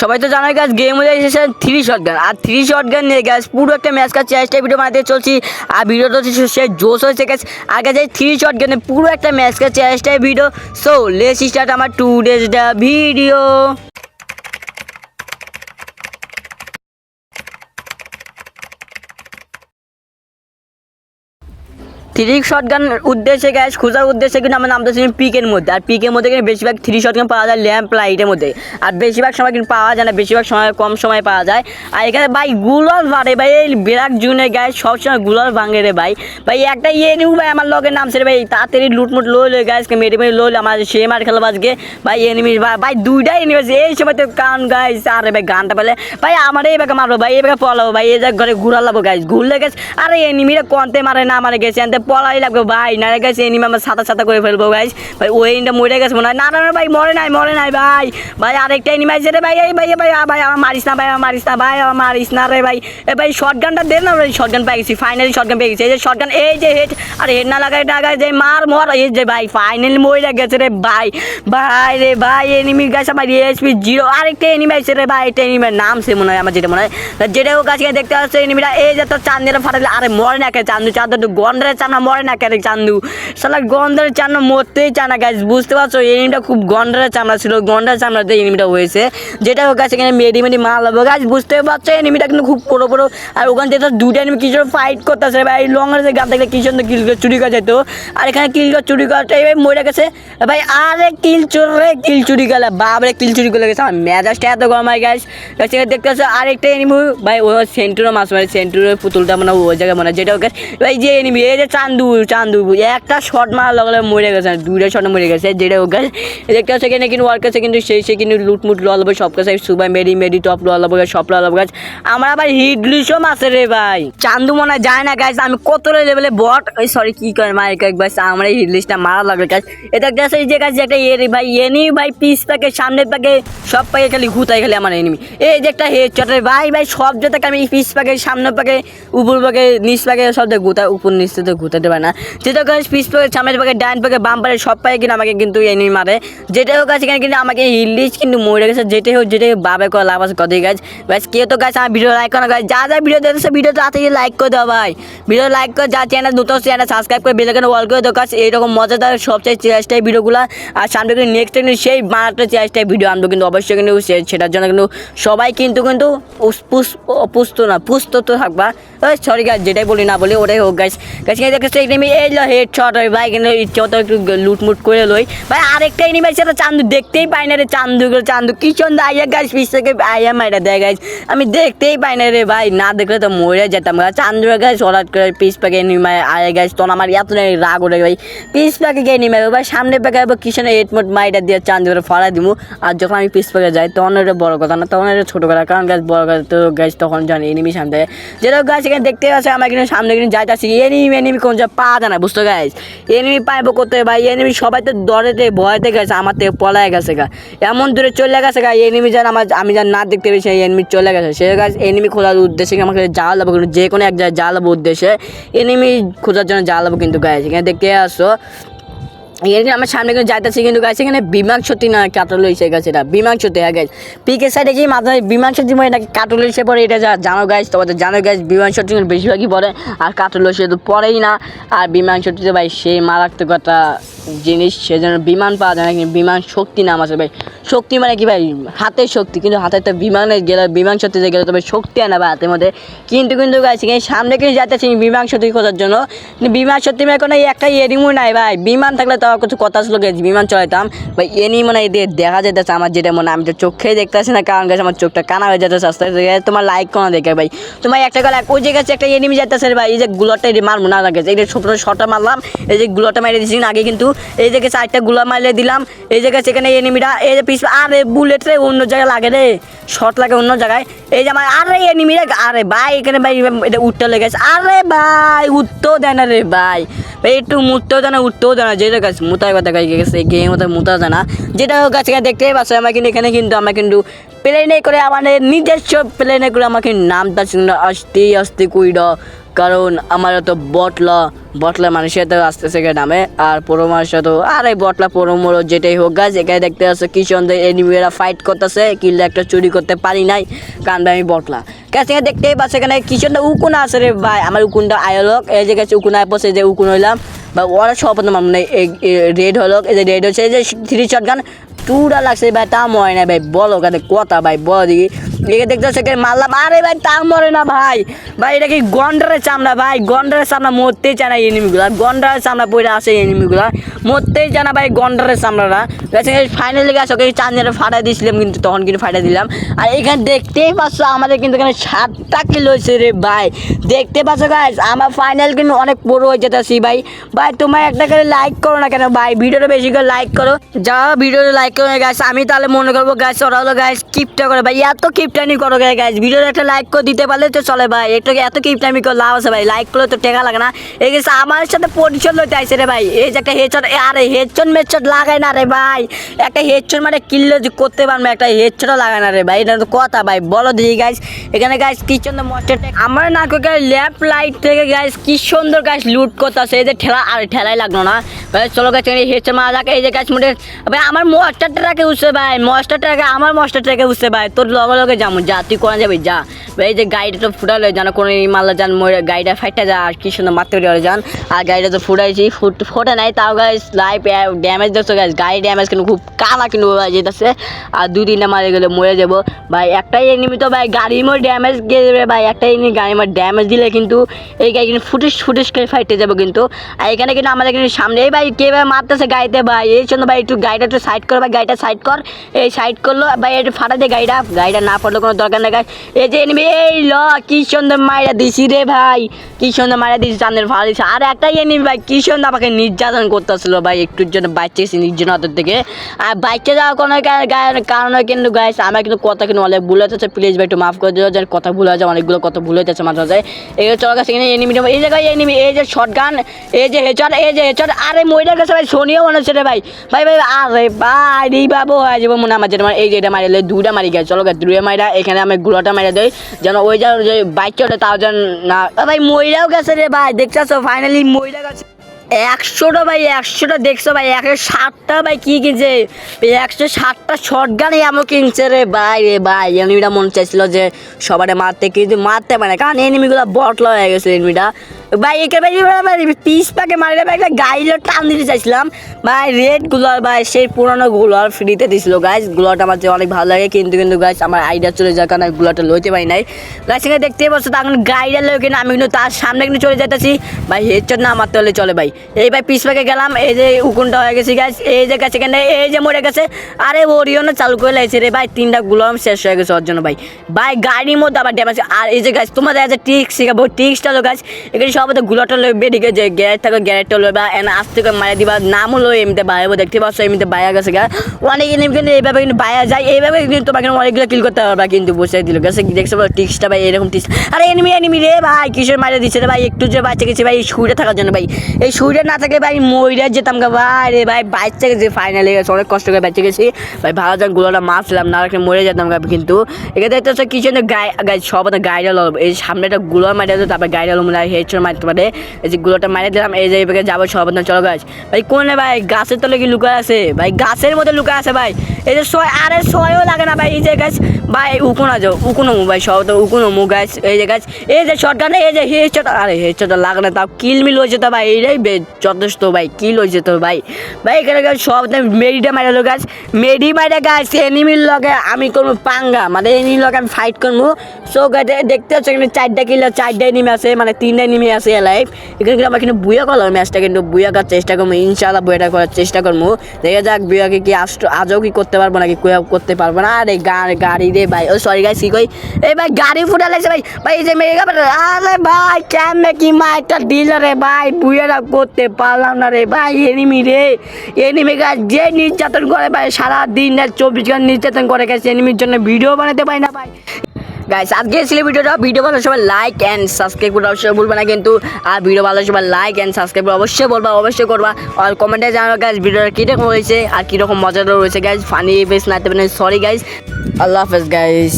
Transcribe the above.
সবাই তো জানোই গাছ গেম হয়ে এসেছে থ্রি শর্ট গান আর থ্রি শর্ট গান নিয়ে গাছ পুরো একটা ম্যাচ কাজ চেষ্টা ভিডিও বানাতে চলছি। আর ভিডিওটা হচ্ছে সে জোশ হয়েছে গেছে আর গেছে থ্রি শট গানে পুরো একটা ম্যাচ কাজ চেষ্টায় ভিডিও সো লেস স্টার্ট আমার two days video three shot গান উদ্দেশ্যে গ্যাস খোঁজার উদ্দেশ্যে কিন্তু আমার নামটা ছিল পিকের মধ্যে। আর পিকের মধ্যে কিন্তু বেশিরভাগ থ্রি শট গান পাওয়া যায় ল্যাম্প লাইটের মধ্যে। আর বেশিরভাগ সময় কিন্তু পাওয়া যায় না, বেশিরভাগ সময়, কম সময় পাওয়া যায়। আর এখানে ভাই গুলাল বাড়ে, ভাই, এই বিরাট জুনে গায়ে সবসময় গুলাল ভাঙে রে ভাই। ভাই, একটা ইয়ে নিউ ভাই, আমার লগের নাম ছিল ভাই, তাড়াতাড়ি লুটমুট লো লো গাছকে মেরে মেরে লো আমার সে মার খেলা বাজকে ভাই এনিমি ভাই দুইটাই এনিমি এই সময় তো কান গাইস আরে ভাই, গানটা পেলে। ভাই, আমার এই বেগে মারবো ভাই, এই বেগে পলাবো, ভাই, এই ঘরে ঘুরালাবো গাইস ঘুরলে গেছে আরে এনিমিরা কন্তে মারে না মারে গেছে আনতে পলাই লাগবে, ভাই। না গেছে এনিমি আমার সাতা সাতা করে ফেলব গাইস ভাই, ওই এনিটা মরে গেছে মনে হয়। না না ভাই, মরে নাই মরে নাই, ভাই। ভাই, আরেকটা এনিমি আছে রে, ভাই। এই, ভাই ভাই ভাই, আমার মারিস না, ভাই, আমার মারিস না, ভাই, আমার মারিস না রে, ভাই। এ, ভাই শর্ট গানটা দে না, ভাই শর্ট গান পেয়ে গেছি। ফাইনালি শর্ট গান পেয়ে গেছি। এই যে শর্ট গান এই যে হেড আর হেড না লাগাই টাগাই যে মার, মর, এই যে, ভাই ফাইনালি মরে গেছে রে, ভাই। ভাই রে, ভাই এনিমি গাছ আমার এসপি জিরো আরেকটা এনিমি আছে রে, ভাই, এটা এনিমির নাম সে মনে হয় আমার, যেটা মনে হয়। যেটা ও গাছকে দেখতে পাচ্ছে এনিমিটা এই যে তোর চান্দিরা ফাটালে আরে, মরে না কে চান্দু চান্দু গন্ধের চান্না মরে না কে রে চান্দু? শালা গন্ধের চান্না মরতেই চায় না গাছ বুঝতে পারছ? এনিমিটা খুব গন্ধের চামড়া ছিল, গন্ধের চামড়াতে এনিমিটা হয়েছে। যেটা ও গাছ এখানে মেডি মেডি মাল লাগবে গাছ বুঝতে পারছ এনিমিটা কিন্তু খুব বড়ো বড়ো। আর ওখান থেকে দুটো এনিমি কিছু ফাইট করতেছে ভাই? লঙ্গের যে গান দেখলে কি সুন্দর কিল চুরি করা যেত? আর এখানে কিল চুরি করাটা এবার মরে গেছে। ভাই, আরে কিল চোর রে কিল চুরি গেলে বাবরে কিল চুরি করে গেছে। আমার মেজাজটা এত গরম হয় গাছ সেখানে দেখতে পাচ্ছ আরেকটা এনিমি ভাই, ও সেন্টুরো মাছ মানে সেন্টুরের পুতুলটা মানে ওই জায়গায় মনে যেটা ওকে ভাই, যে এনিমি এই যে একটা শট মারা মরে গেছে দুইটা শট মরে গেছে, যেটা ওকে কিন্তু কিন্তু সেই, সে কিন্তু লুটমুট সব কাছে সুবাই মেডি মেডি টপ সব আমার আবার রে ভাই। চান্দু মনে যায় না গাছ আমি কত লেভেলে বট ওই সরি কি করে মার আমার মারা গাছ এটা যে গাছ একটা ভাই এনি ভাই পিস প্যাকে সামনের প্যাকে সব প্যাকে খালি ঘুতাই খালি আমার এনিমি এই যে একটা হেড চটের ভাই ভাই, সব যেটাকে আমি পিস প্যাকে সামনের প্যাকে উপর প্যাকে নিচ প্যাকে সব ঘুতা উপর নিচ থেকে ঘুতাতে পারে না। যেটা গাছ পিস প্যাকে সামনের প্যাকে ডান প্যাকে বাম প্যাকে সব প্যাকে কিন্তু আমাকে কিন্তু এনিমি মারে। যেটা হোক এখানে কিন্তু আমাকে হিলিশ কিন্তু মরে গেছে। যেটাই হোক যেটাই হোক বাবে করে লাভ আছে কতই গাছ গাছ কেউ তো গাছ আমার ভিডিও লাইক করো গাছ যা যা ভিডিও দেখতেছে ভিডিও তাড়াতাড়ি লাইক করে দাও ভাই। ভিডিও লাইক করে, যা চ্যানেল নতুন চ্যানেল সাবস্ক্রাইব করে বেলাকানে ওয়াল করে দাও। গাছ এইরকম মজাদার সবচেয়ে চেষ্টায় ভিডিওগুলো আর সামনে কিন্তু নেক্সট কিন্তু সেই মারাটা চেষ্টায় ভিডিও আনব কিন্তু অবশ্যই কিন্তু সেটার জন্য কিন্তু সবাই কিন্তু কিন্তু পুস্ত না, পুস্ত তো থাকবা। সরি গাছ যেটাই বলি না বলি, ওটাই হোক গাছ গাছ কিন্তু দেখেছে এনিমি এই লো হেড শট হয় ভাই কিন্তু ইচ্ছে মতো একটু লুটমুট করে লই। ভাই, আরেকটা এনিমি সেটা চান্দু দেখতেই পাই না রে চান্দু চান্দু। কি সুন্দর আইয়া গাছ পিস থেকে আইয়া মাইরা দেয় গাছ আমি দেখতেই পাই না রে ভাই, না দেখলে তো মরে যেতাম গাছ চান্দু গাছ হঠাৎ করে পিস প্যাকে এনিমি আয়া গাছ তখন আমার এত রাগ ওঠে ভাই পিস প্যাকে গিয়ে এনিমি ভাই, সামনে প্যাকে কিষণে হেডমোট মাইটা দিয়ে চান্দু করে ফড়া দিব আর যখন আমি পিস প্যাকে যাই, তখন ওটা বড় কথা না, তখন এটা ছোটো কথা। কারণ গাছ বড় কথা তো গাছ তখন জানি এনিমি সামনে। যেটা গাছ এখানে দেখতে আছে আমার কিন্তু সামনে কিন্তু যাইতাছি। এনিমি এনিমি কোন যা পা জানা বুঝতে গাইস এনিমি পাইবো করতে ভাই? এনিমি সবাই তো ডরেতে ভয়তে গেছে, আমার থেকে পলায় গেছে গা। এমন দূরে চলে গেছে গা এনিমি যেন আমার আমি যেন না দেখতে পেয়েছি এনিমি চলে গেছে। সে গাছ এনিমি খোঁজার উদ্দেশ্যে আমাকে যাওয়া লাভ কিন্তু যে কোনো এক জায়গায় যাওয়া লাভ উদ্দেশ্যে এনিমি খোঁজার জন্য যাওয়া লাভ কিন্তু গাছ এখানে দেখতে আসো এখানে আমার সামনে কিন্তু যাইতেছি কিন্তু গাছ এখানে বিমান সত্যি না কাটল হয়েছে গেছে এটা বিমান সত্যি হ্যাঁ গাছ পিকের সাইডে গিয়ে মাথায় বিমান সত্যি মানে নাকি কাটল এসে পরে, এটা জানো গাছ তোমাদের জানো গাছ বিমান সত্যি বেশিরভাগই পড়ে আর কাটল সে তো পড়েই না। আর বিমান সত্যিতে ভাই, সেই মারাত্মকতা জিনিস সেজন্য বিমান পাওয়া যায় না, কিন্তু বিমান শক্তি নাম আছে ভাই। শক্তি মানে কি ভাই? হাতের শক্তি, কিন্তু হাতে তো বিমানে গেলে, বিমান শক্তিতে গেলে তবে শক্তি আনা ভাই হাতের মধ্যে। কিন্তু কিন্তু এখানে সামনে কিন্তু যাইতেছি বিমান শক্তি খোঁজার জন্য। বিমান শক্তি মানে কোনো একটা এরিমু নাই ভাই। বিমান থাকলে তো কিছু কথা ছিল গেছে বিমান চলাইতাম। ভাই এনি মানে দিয়ে দেখা যেতেছে আমার যেটা মনে আমি তো চোখেই দেখতেছি না, কারণ গেছে আমার চোখটা কানা হয়ে যেতেছে আস্তে আস্তে। তোমার লাইক কোনো দেখে ভাই। তোমার একটা গলা, ওই যে গেছে একটা এনিমি যাইতেছে ভাই। এই যে গুলোটা এটি মারবো না লাগে এই যে ছোটো শটটা মারলাম, এই যে গুলোটা মারিয়ে দিয়েছি। আগে কিন্তু এই যে গেছে আরেকটা গুলা মারিয়ে দিলাম, এই যে গেছে এখানে এনিমিটা এই যে পিস আরে বুলেট রে, অন্য জায়গায় লাগে রে। শর্ট লাগে অন্য জায়গায়। এই যে আমার, আরে এনিমিটা আরে ভাই, এখানে ভাই, এটা উঠতে লেগেছে আরে ভাই, উঠতেও দেয় না রে ভাই। একটু মুততেও দেয় না, উঠতেও দেয় না। যেটা গাছ মুতার কথা গাই গেছে গেম মতো মুতা যায় না। যেটা গাছ দেখতেই পাচ্ছ আমার কিন্তু এখানে কিন্তু আমার কিন্তু প্লেনে করে আমাদের নিজস্ব প্লেনে করে আমাকে নামটা ছিল আস্তে আস্তে কইরা কারণ আমার তো বটলা বটলা মানুষের তো আস্তে আস্তে নামে, আর পুরো মানুষের তো, আর বটলা পুরো মোড়ো যেটাই হোক গাছ এখানে দেখতে পাচ্ছ কি সুন্দর এনিমিরা ফাইট করতেছে কিল্লা একটা চুরি করতে পারি নাই, কারণ আমি বটলা। কাছে দেখতেই পাচ্ছ, এখানে কি সুন্দর উকুন আছে রে ভাই, আমার উকুনটা আয়লক এই যে গেছে উকুন আয় পড়ছে যে উকুন হইলাম, বা ওরা সব মানে রেড হলো, এই যে রেড হচ্ছে, এই যে থ্রি শট গান টুরা লাগছে ভাই তা মরে না ভাই বলো কাদের কথা ভাই বলো দিকে একে দেখতে সেখানে মারলাম? আরে ভাই, তা মরে না ভাই। ভাই, এটা কি গন্ডারের চামড়া ভাই? গন্ডারের চামড়া মরতেই চায় না এনিমিগুলো গন্ডারের চামড়া পড়ে আসে এনিমিগুলো মরতেই চায় না ভাই গন্ডারের চামড়াটা। গেছে ফাইনালি গেছে ওকে চাঁদের ফাটাই দিয়েছিলাম কিন্তু তখন কিন্তু ফাটাই দিলাম। আর এখানে দেখতেই পাচ্ছ, আমাদের কিন্তু এখানে সাতটা কিলো হয়েছে রে ভাই। দেখতে পাচ্ছ গাইজ আমার ফাইনাল কিন্তু অনেক বড় হয়ে যেতেছি ভাই। ভাই তোমার একটা করে লাইক করো না কেন ভাই? ভিডিওটা বেশি করে লাইক করো। যা ভিডিওটা লাইক করো গাইস আমি তাহলে মনে করব গাইস ওরা হলো গাইস কিপটা করে। ভাই, এত কিপটানি করো গাইস ভিডিওটা একটা লাইক করে দিতে পারলে তো চলে ভাই। একটু এত কিপটামি করে লাভ আছে ভাই। লাইক করলে তো টেকা লাগে না। এই গেছে আমার সাথে পরিচয় লইতে আইসে রে ভাই। এই যে একটা হেডশট আরে হেডশট মেডশট লাগায় না রে ভাই। একটা হেডশট মানে কিল্লো করতে পারবে একটা হেডশটও লাগায় না রে ভাই। এটা তো কথা ভাই, বলো দিই গাইস এখানে গাইস কি সুন্দর মস্টার আমার না কোকে ল্যাম্প লাইট থেকে গাইস কি সুন্দর গাইস লুট করতেছে। এই যে ঠেলা, আর ঠেলাই লাগল না। ভাই, চলো গাছ হেডশট মারা যাক, এই যে গাছ মোটে ভাই, আমার মস্টারটাকে উঠছে ভাই মস্টারটাকে আমার মস্টারটাকে উঠছে ভাই। তোর লগে লগে যাব যা, তুই কোনা যাবি, যা। ভাই, এই যে গাড়িটা তো ফুটালে জানো কোনো মাল্লা যান, মরে গাড়িটা ফাইটা যা, আর কি সুন্দর মারতে যান আর গাড়িটা তো ফুটাইছি, ফুট ফোটে নাই, তাও গাছ লাইফ ড্যামেজ দেখছ গাছ গাড়ি ড্যামেজ কিন্তু খুব কালা কিন্তু যেতেছে। আর দুই তিনটা মারে গেলে মরে যাব। ভাই একটাই এনিমি তো ভাই, গাড়ি মধ্যে ড্যামেজ দেবে ভাই। একটাই এনিমি গাড়ি মধ্যে ড্যামেজ দিলে কিন্তু এই গাড়ি কিন্তু ফুটিস ফুটিস করে ফাইটে যাব কিন্তু। আর এখানে কিন্তু আমাদের কিন্তু সামনে এই ভাই, কে ভাই মারতেছে গাড়িতে ভাই? এই জন্য ভাই, একটু গাড়িটা একটু সাইড কর ভাই, গাড়িটা সাইড কর। এই সাইড করল, ভাই, একটু ফাটা দে গাড়িটা। গাড়িটা না পড়লে কোনো দরকার নেই গাই এই যে এনিমি এই ল, কি সুন্দর মাইরা দিছি রে ভাই। কি সুন্দর মাইরা দিছি চাঁদের ফাড়া দিছি। আর একটাই এনিমি ভাই, কি সুন্দর আমাকে নির্যাতন করতেছিল ভাই, একটুর জন্য বাচ্চেছি নির্যাতন থেকে। আর বাইকে যাওয়ার কোনো কারণে কিন্তু গাইস আমার কিন্তু কথা কিন্তু অনেক ভুল হচ্ছে প্লিজ ভাই, একটু মাফ করে দিও যে কথা ভুল হয়েছে অনেকগুলো কথা ভুল হয়েছে মাঝে মাঝে। এই চল গেছে এখানে এনিমি এই জায়গায় এনিমি এই যে শর্ট গান এই যে হেচর এই যে হেচর আরে মহিলা গেছে ভাই, শনিও মনে হচ্ছে রে ভাই। ভাই ভাই, আরে ভাই, রে বাবু হয়ে যাব মনে আমার যেটা এই যে এটা মারিলে দুটা মারি গেছে। চলো দুটো মাইরা, এখানে আমি গুলোটা মারি দেই। যেন ওই যেন যে বাইক চলে তাও যেন না ভাই মহিলাও গেছে রে ভাই দেখছ ফাইনালি মহিলা গেছে। একশোটা ভাই, একশোটা দেখছ ভাই একশো ষাটটা ভাই, কি কিনছে? একশো ষাটটা শর্ট গানে এমন কিনছে রে ভাই রে ভাই। এনিমিটা মন চাইছিল যে সবারে মারতে, কিন্তু মারতে পারে কারণ এনিমিগুলো বটলা হয়ে গেছে এনিমিটা ভাই একে ভাই পিস পাকে মারিলে ভাই, একটা গাইলো টান দিতে চাইছিলাম। ভাই রেডগুলার ভাই, সেই পুরানো গুলার ফ্রিতে দিছিল গাইজ গুলাটা আমার যে অনেক ভালো লাগে, কিন্তু কিন্তু গাইজ আমার আইডিয়া চলে যাওয়ার কারণে গুলাটা লইতে পারি নাই। গাছ সেখানে দেখতেই পাচ্ছ তখন গাইডা লই কিনা আমি কিন্তু তার সামনে কিন্তু চলে যেতেছি ভাই হেডশট না মারতে হলে চলে, ভাই। এই ভাই, পিস পাকে গেলাম, এই যে উকুনটা হয়ে গেছে গাছ এই যে গাছ এখানে, এই যে মরে গেছে। আরে ওরিও না চালু করে লাগছে রে, ভাই। তিনটা গুলাম শেষ হয়ে গেছে ওর জন্য, ভাই। ভাই, গাড়ির মধ্যে আবার ড্যামেজ আর এই যে গাছ তোমাদের আছে টিক্স শেখাবো। টিক্সটা হলো গাছ এখানে সব তো গুলাটা লই বেরিয়ে যে গ্যারেজ থাকে গ্যারেজটা লই বা এনে আস্তে করে মারা দিবা নাম হলো এমনিতে বাইরে দেখতে পাচ্ছ এমনিতে বাইরে গেছে গা। অনেক এনিমি কিন্তু এইভাবে কিন্তু বাইরে যায়, এইভাবে কিন্তু তোমাকে অনেকগুলো কিল করতে পারবা কিন্তু বসে দিল, গেছে দেখছ টিক্সটা ভাই, এরকম টিক্স আরে এনিমি এনিমি রে ভাই, কিসের মারা দিচ্ছে রে ভাই, একটু যে বাচ্চা গেছে ভাই শুইটা থাকার জন্য ভাই। এই শুইটা না থাকলে ভাই মইরা যেতাম গা, ভাই রে ভাই, বাচ্চা গেছে ফাইনালে গেছে, অনেক কষ্ট করে বাচ্চা গেছি। ভাই ভালো যখন গুলোটা মারছিলাম, না রাখলে মরে যেতাম গা কিন্তু। এখানে দেখতে কিছু গায়ে সব গাড়ি এই সামনেটা গুলো মারে তারপরে গাড়ি মনে হয় হেডশট মারতে পারে। এই যে গুলোটা মারে দিলাম, এই যে যাব সব চলো গাছ ভাই, কোনে ভাই? গাছের তলে কি লুকায় আছে? ভাই, গাছের মধ্যে লুকায় আছে ভাই। এই যে ছয় আরে ছয়ও লাগে না ভাই, এই যে গাছ ভাই, উকুন আছো উকুনো ভাই, সব তো উকুনো মু গাছ এই যে গাছ এই যে শর্ট গানে এই যে হেডশট আরে হেডশট লাগে না, তাও কিল মিল হয়েছে তো ভাই, এইটাই যথেষ্ট ভাই কিল হয়েছে তো ভাই। ভাই, এখানে গাছ সব মেডিটা মারালো গাছ মেডি মারা গাছ এনিমির লগে আমি করব পাঙ্গা মানে এনিমির লগে আমি ফাইট করব। সো গাছে দেখতে হচ্ছে এখানে চারটা কিল চারটা এনিমি আছে মানে তিনটা এনিমি আছে লাইফ এখানে কিন্তু আমার কিন্তু বুয়া করলাম ম্যাচটা কিন্তু বুয়া করার চেষ্টা করব ইনশাল্লাহ বুয়াটা করার চেষ্টা করব। দেখা যাক বুয়াকে কি আষ্ট, আজও কি করতে পারব নাকি কুয়া করতে পারব না। আরে গাড়ি রে ভাই। ও সরি গাই কি কই? এই ভাই, গাড়ি ফুটা লাগছে ভাই। ভাই যে মেয়ে আরে ভাই, কেমনে কি মাইটা দিল রে ভাই। বুয়ারা করতে পারলাম না রে ভাই এনিমি রে। এনিমি গাছ যে নির্যাতন করে ভাই, সারাদিন চব্বিশ ঘণ্টা নির্যাতন করে গেছে এনিমির জন্য ভিডিও বানাতে পারি না ভাই। গাইস আজকে ছিল ভিডিওটা ভিডিও ভালো, সবাই লাইক অ্যান্ড সাবস্ক্রাইব করতে অবশ্যই ভুলবে না কিন্তু। আর ভিডিও ভালো, সবাই লাইক অ্যান্ড সাবস্ক্রাইব করে, অবশ্যই বলবা, অবশ্যই করবা। আর কমেন্টে জানাবে গাইস ভিডিওটা কীরকম হয়েছে আর কীরকম মজাদার রয়েছে গাইস ফানি বেশ না সরি গাইস আল্লাহ হাফেজ গাইস